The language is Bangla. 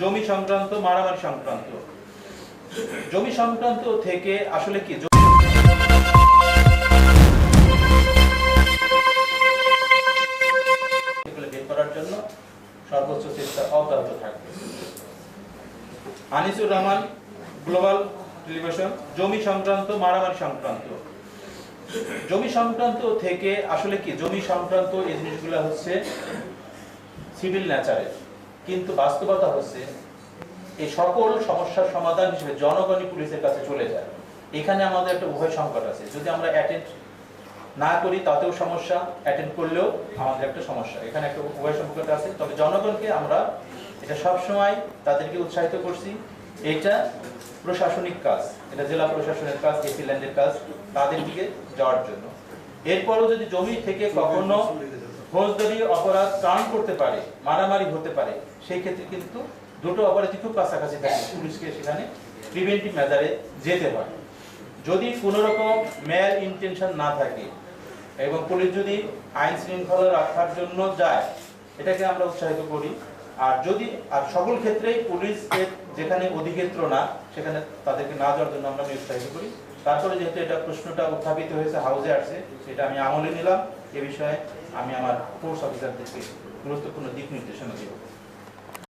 জমি সংক্রান্ত, মারামারি সংক্রান্ত। জমি সংক্রান্ত থেকে আসলে কি? আনিসুর রহমান, গ্লোবাল টেলিভিশন, জমি সংক্রান্ত, মারামারি সংক্রান্ত। জমি সংক্রান্ত থেকে আসলে কি? জমি সংক্রান্ত এই জিনিসগুলো হচ্ছে সিভিল নেচারের। কিন্তু বাস্তবতা হচ্ছে এই সকল সমস্যার সমাধান হিসেবে জনগণই পুলিশের কাছে চলে যায়। এখানে আমাদের একটা উভয় সংকট আছে। যদি আমরা অ্যাটেন্ড না করি তাতেও সমস্যা অ্যাটেন্ড করলেও আমাদের একটা সমস্যা। এখানে একটা উভয় সংকট আছে। তবে জনগণকে আমরা এটা সব সময় তাদেরকে উৎসাহিত করছি। এটা প্রশাসনিক কাজ। এটা জেলা প্রশাসনের কাজ এসি ল্যান্ডের কাজ তাদের দিকে যাওয়ার জন্য। এরপরও যদি জমি থেকে কখনো ফৌজদারি অপরাধ কারণ করতে পারে, মারামারি হতে পারে, সেই ক্ষেত্রে কিন্তু দুটো অপরাধী খুব কাছাকাছি থাকে। পুলিশকে সেখানে প্রিভেন্টিভ মেজারে যেতে হয়। যদি কোনো রকম ম্যাল ইন্টেনশন না থাকে এবং পুলিশ যদি আইন শৃঙ্খলা রাখার জন্য যায়, এটাকে আমরা উৎসাহিত করি। আর যদি, আর সকল ক্ষেত্রেই পুলিশ যেখানে অধিক্ষেত্র না, সেখানে তাদেরকে না যাওয়ার জন্য আমরা উৎসাহিত করি। তারপরে যেহেতু এটা প্রশ্নটা উত্থাপিত হয়েছে হাউজে আসছে, সেটা আমি আমলে নিলাম। এ বিষয়ে আমি আমার ফোর্স অফিসারদেরকে গুরুত্বপূর্ণ দিক নির্দেশনা দেব।